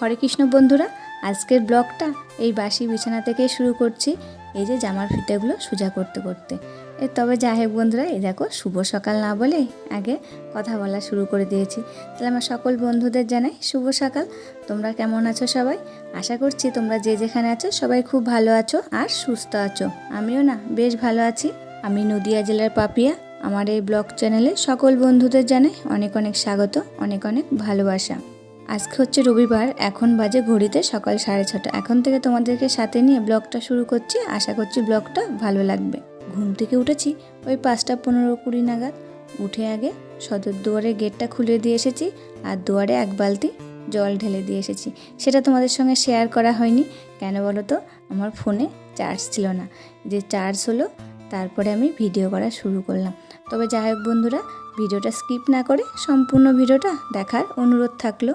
হরে কৃষ্ণ বন্ধুরা, আজকের ব্লগটা এই বাসি বিছানা থেকে শুরু করছি। এই যে জামার ফিতেগুলো সোজা করতে করতে। এ তবে যাই হোক বন্ধুরা এই দেখো শুভ সকাল না বলে আগে কথা বলা শুরু করে দিয়েছি। তাহলে আমার সকল বন্ধুদের জানাই শুভ সকাল। তোমরা কেমন আছো সবাই? আশা করছি তোমরা যে যেখানে আছো সবাই খুব ভালো আছো আর সুস্থ আছো। আমিও না, বেশ ভালো আছি। আমি নদিয়া জেলার পাপিয়া। আমার এই ব্লগ চ্যানেলে সকল বন্ধুদের জানাই অনেক অনেক স্বাগত, অনেক অনেক ভালোবাসা। আজকে হচ্ছে রবিবার, এখন বাজে ঘড়িতে সকাল সাড়ে ছটা। এখন থেকে তোমাদেরকে সাথে নিয়ে ব্লগটা শুরু করছি। আশা করছি ব্লগটা ভালো লাগবে। ঘুম থেকে উঠেছি, ওই পাঁচটা পনেরো কুড়ি নাগাদ। উঠে আগে সদর দুয়ারে গেটটা খুলে দিয়ে এসেছি, আর দুয়ারে এক বালতি জল ঢেলে দিয়ে এসেছি। সেটা তোমাদের সঙ্গে শেয়ার করা হয়নি। কেন বলো তো? আমার ফোনে চার্জ ছিল না। যে চার্জ হলো, তারপরে আমি ভিডিও করা শুরু করলাম। তবে যাই হোক বন্ধুরা ভিডিওটা স্কিপ না করে সম্পূর্ণ ভিডিওটা দেখার অনুরোধ থাকল।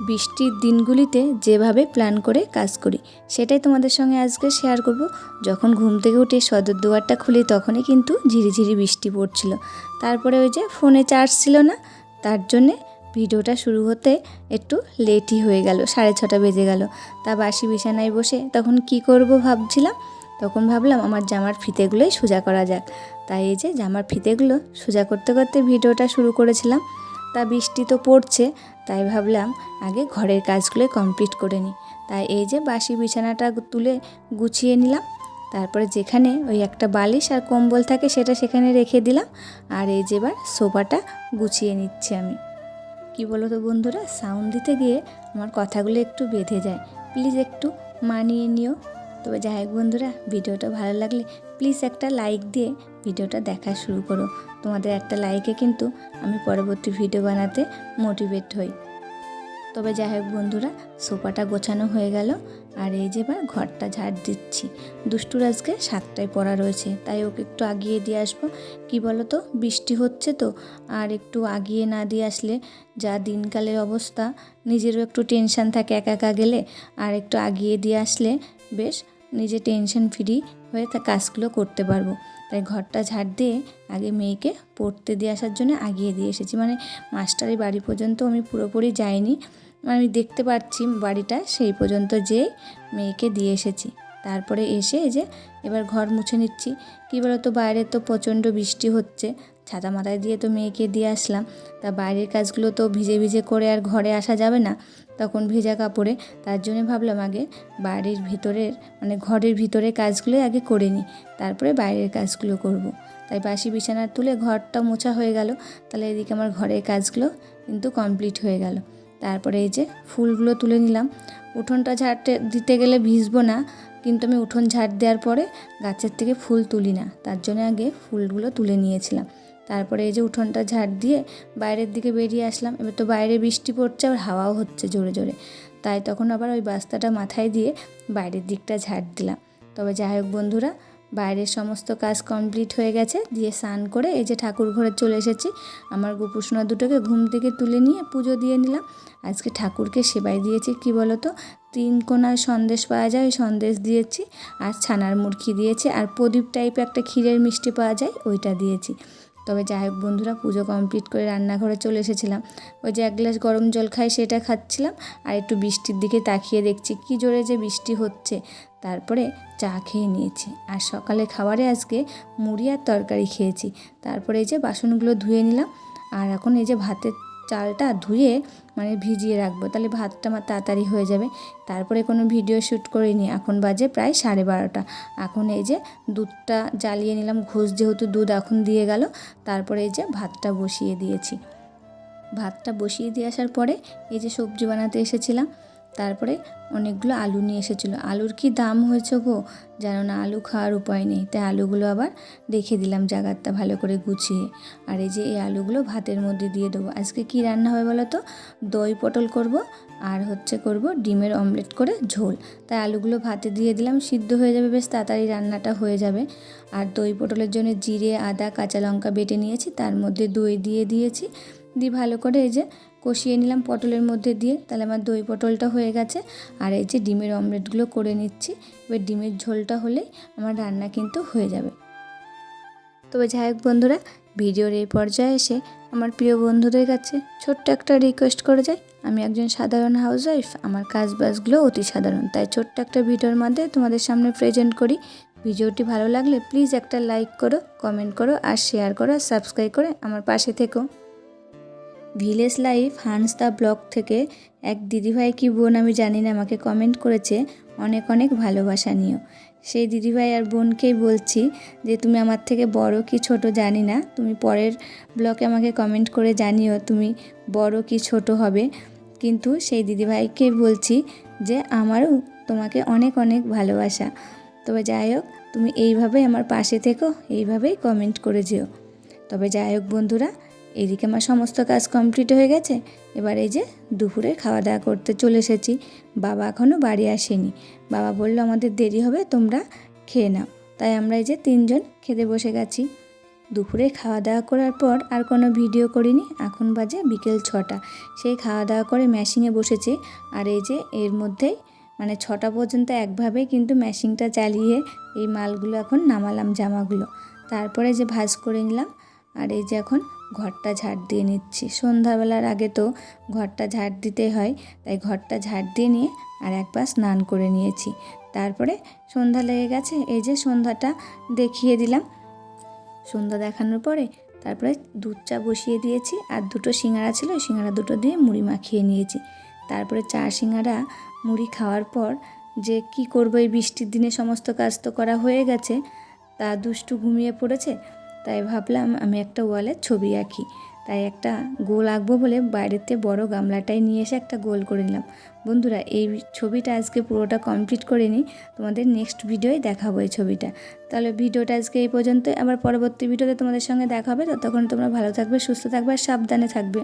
বৃষ্টির দিনগুলিতে যেভাবে প্ল্যান করে কাজ করি, সেটাই তোমাদের সঙ্গে আজকে শেয়ার করব। যখন ঘুম থেকে উঠে সদর দুয়ারটা খুলি, তখনই কিন্তু ঝিরিঝিরি বৃষ্টি পড়ছিল। তারপরে ওই যে ফোনে চার্জ ছিল না, তার জন্যে ভিডিওটা শুরু হতে একটু লেটই হয়ে গেল, সাড়ে ছটা বেজে গেল। তা বাসি বিছানায় বসে তখন কি করব ভাবছিলাম, তখন ভাবলাম আমার জামার ফিতেগুলোই সোজা করা যাক। তাই এই যে জামার ফিতেগুলো সোজা করতে করতে ভিডিওটা শুরু করেছিলাম। তা বৃষ্টি তো পড়ছে তাই ভাবলাম আগে ঘরের কাজগুলো কমপ্লিট করে নিই। তাই এই যে বাসি বিছানাটা তুলে গুছিয়ে নিলাম। তারপরে যেখানে ওই একটা বালিশ আর কম্বল থাকে সেটা সেখানে রেখে দিলাম। আর এই যে এবার সোফাটা গুছিয়ে নিচ্ছি আমি। কি বলো তো বন্ধুরা সাউন্ড দিতে গিয়ে আমার কথাগুলো একটু বেঁধে যায়। প্লিজ একটু মানিয়ে নিও। তবে যাই হোক বন্ধুরা, ভিডিওটা ভালো লাগলে প্লিজ একটা লাইক দিয়ে ভিডিওটা দেখা শুরু করো। তোমাদের একটা লাইকে কিন্তু আমি পরবর্তী ভিডিও বানাতে মোটিভেট হই। তবে যাই হোক বন্ধুরা, সোফাটা গোছানো হয়ে গেল। আর এই যে এবার ঘরটা ঝাড় দিচ্ছি। দুষ্টুর আজকে সাতটায় পড়া রয়েছে, তাই ওকে একটু আগিয়ে দিয়ে আসব। কি বলো তো বৃষ্টি হচ্ছে তো, আর একটু আগিয়ে না দিয়ে আসলে যা দিনকালের অবস্থা, নিজেরও একটু টেনশান থাকে একা একা গেলে। আর একটু আগিয়ে দিয়ে আসলে বেশ, নিজে টেনশন ফ্রি হয়ে তার কাজগুলো করতে পারব। তাই ঘরটা ঝাড় দিয়ে আগে মেয়েকে পড়তে দিয়ে আসার জন্য আগিয়ে দিয়ে এসেছি। মানে মাস্টারের বাড়ি পর্যন্ত আমি পুরোপুরি যাইনি। মানে আমি দেখতে পাচ্ছি বাড়িটা সেই পর্যন্ত যেয়ে মেয়েকে দিয়ে এসেছি। তারপরে এসে এই যে এবার ঘর মুছে নিচ্ছি। কী বলতো, বাইরে তো প্রচণ্ড বৃষ্টি হচ্ছে। ছাতা মাথায় দিয়ে তো মেয়েকে দিয়ে আসলাম। তা বাইরের কাজগুলো তো ভিজে ভিজে করে আর ঘরে আসা যাবে না। তখন ভেজা কাপড়ে, তার জন্য ভাবলাম আগে বাড়ির ভিতরের মানে ঘরের ভিতরে কাজগুলো আগে করে নিই। তারপরে বাইরের কাজগুলো করব। তাই বাসি বিছানার তুলে ঘরটা মোছা হয়ে গেল। তাহলে এদিকে আমার ঘরের কাজগুলো কিন্তু কমপ্লিট হয়ে গেল। তারপরে এই যে ফুলগুলো তুলে নিলাম। উঠোনটা ঝাড়তে দিতে গেলে ভিজবো না। কিন্তু আমি উঠোন ঝাড় দেওয়ার পরে গাছের থেকে ফুল তুলি না। তার জন্য আগে ফুলগুলো তুলে নিয়েছিলাম। তারপরে এই যে উঠোনটা ঝাড় দিয়ে বাইরের দিকে বেরিয়ে আসলাম। এবার তো বাইরে বৃষ্টি পড়ছে আর হাওয়াও হচ্ছে জোরে জোরে। তাই তখন আবার ওই বাস্তাটা মাথায় দিয়ে বাইরের দিকটা ঝাড় দিলাম। তবে যাই হোক বন্ধুরা বাইরের সমস্ত কাজ কমপ্লিট হয়ে গেছে, দিয়ে স্নান করে এই যে ঠাকুর ঘরে চলে এসেছি। আমার গোপুসোনা দুটোকে ঘুম থেকে তুলে নিয়ে পুজো দিয়ে নিলাম। আজকে ঠাকুরকে সেবাই দিয়েছি, কি বলো তো তিন কোনায় সন্দেশ পাওয়া যায়, ওই সন্দেশ দিয়েছি, আর ছানার মুরগি দিয়েছি, আর প্রদীপ টাইপের একটা ক্ষীরের মিষ্টি পাওয়া যায়, ওইটা দিয়েছি। তবে যাই হোক, বন্ধুরা পুজো কমপ্লিট করে রান্নাঘরে চলে এসেছিলাম। ওই যে এক গ্লাস গরম জল খাই সেটা খাচ্ছিলাম আর একটু বৃষ্টির দিকে তাকিয়ে দেখছি কি জোরে যে বৃষ্টি হচ্ছে। তারপরে চা খেয়ে নিয়েছি। আর সকালে খাবারে আজকে মুড়ি আর তরকারি খেয়েছি। তারপরে এই যে বাসনগুলো ধুয়ে নিলাম। আর এখন এই যে ভাতের চালটা ধুয়ে মানে ভিজিয়ে রাখব। তাহলে ভাতটা আমার তাড়াতাড়ি হয়ে যাবে। তারপরে কোনো ভিডিও শ্যুট করিনি। এখন বাজে প্রায় সাড়ে বারোটা। এখন এই যে দুধটা জ্বালিয়ে নিলাম। ঘুষ যেহেতু দুধ এখন দিয়ে গেল, তারপরে এই যে ভাতটা বসিয়ে দিয়েছি। ভাতটা বসিয়ে দিয়ে আসার পরে এই যে সবজি বানাতে এসেছিলাম তারপরে অনেকগুলো আলু নিয়ে এসেছিল। আলুর কি দাম হয়েছে গো? জানো না আলু খাওয়ার উপায় নেই। তাই আলুগুলো আবার রেখে দিলাম জাগারটা ভালো করে গুছিয়ে। আর এই যে এই আলুগুলো ভাতের মধ্যে দিয়ে দেবো। আজকে কি রান্না হবে বলো তো? দই পটল করব আর হচ্ছে করব ডিমের অমলেট করে ঝোল। তাই আলুগুলো ভাতে দিয়ে দিলাম, সিদ্ধ হয়ে যাবে, বেশ তাড়াতাড়ি রান্নাটা হয়ে যাবে। আর দই পটলের জন্য জিরে, আদা, কাঁচা লঙ্কা বেটে নিয়েছি। তার মধ্যে দই দিয়ে দিয়েছি। দিয়ে ভালো করে এই যে কষিয়ে নিলাম পটলের মধ্যে দিয়ে। তাহলে আমার দই পটলটা হয়ে গেছে। আর এই যে ডিমের অমলেটগুলো করে নিচ্ছি। এবার ডিমের ঝোলটা হলেই আমার রান্না কিন্তু হয়ে যাবে। তবে যাই হোক বন্ধুরা, ভিডিওর এই পর্যায়ে এসে আমার প্রিয় বন্ধুদের কাছে ছোট্ট একটা রিকোয়েস্ট করে যাই। আমি একজন সাধারণ হাউসওয়াইফ আমার কাজ বাজগুলো অতি সাধারণ। তাই ছোট্ট একটা ভিডিওর মধ্যে তোমাদের সামনে প্রেজেন্ট করি। ভিডিওটি ভালো লাগলে প্লিজ একটা লাইক করো কমেন্ট করো আর শেয়ার করো আর সাবস্ক্রাইব করে আমার পাশে থেকো। ভিলেজ লাইফ হান্সদা ব্লগ থেকে এক দিদিভাই কি বোন আমি জানি না, আমাকে কমেন্ট করেছে, অনেক অনেক ভালোবাসা নিও। সেই দিদিভাই আর বোনকেই বলছি যে, তুমি আমার থেকে বড় কি ছোট জানি না, তুমি পরের ব্লগে আমাকে কমেন্ট করে জানিও তুমি বড় কি ছোট হবে। কিন্তু সেই দিদিভাইকে বলছি যে, আমারও তোমাকে অনেক অনেক ভালোবাসা। তবে যাই হোক, তুমি এইভাবে আমার পাশে থেকো, এইভাবেই কমেন্ট করে যেও। তবে যাই হোক বন্ধুরা এদিকে আমার সমস্ত কাজ কমপ্লিট হয়ে গেছে। এবার এই যে দুপুরে খাওয়া দাওয়া করতে চলে এসেছি। বাবা এখনও বাড়ি আসেনি। বাবা বলল, আমাদের দেরি হবে, তোমরা খেয়ে নাও। তাই আমরা এই যে তিনজন খেতে বসে গেছি। দুপুরে খাওয়া দাওয়া করার পর আর কোনো ভিডিও করিনি। এখন বাজে বিকেল ছটা। সেই খাওয়া দাওয়া করে ম্যাশিংয়ে বসেছি। আর এই যে এর মধ্যেই মানে ছটা পর্যন্ত একভাবে কিন্তু ম্যাশিংটা চালিয়ে এই মালগুলো এখন নামালাম জামাগুলো। তারপরে যে ভাজ করে নিলাম। আর এই যে এখন ঘরটা ঝাড় দিয়ে নিচ্ছি। সন্ধ্যাবেলার আগে তো ঘরটা ঝাড় দিতে হয়, তাই ঘরটা ঝাড় দিয়ে নিয়ে আর একবার স্নান করে নিয়েছি। তারপরে সন্ধ্যা লেগে গেছে, এই যে সন্ধ্যাটা দেখিয়ে দিলাম। সন্ধ্যা দেখানোর পরে তারপরে দুধ চা বসিয়ে দিয়েছি আর দুটো সিঙ্গারা ছিল, ওই সিঙ্গারা দুটো দিয়ে মুড়ি মাখিয়ে নিয়েছি। তারপরে চা সিঙ্গারা মুড়ি খাওয়ার পর যে কি করব, এই বৃষ্টির দিনে সমস্ত কাজ তো করা হয়ে গেছে, তা দুষ্টু ঘুমিয়ে পড়েছে। তাই ভাবলাম আমি একটা ওয়ালে ছবি আঁকি। তাই একটা গোল আঁকবো বলে বাইরেতে বড় গামলাটাই নিয়ে এসে একটা গোল করে নিলাম। বন্ধুরা, এই ছবিটা আজকে পুরোটা কমপ্লিট করে নিই। তোমাদের নেক্সট ভিডিওয় দেখাবো এই ছবিটা। তাহলে ভিডিওটা আজকে এই পর্যন্ত আবার পরবর্তী ভিডিওতে তোমাদের সঙ্গে দেখা হবে। ততক্ষণ তোমরা ভালো থাকবে, সুস্থ থাকবে আর সাবধানে থাকবে।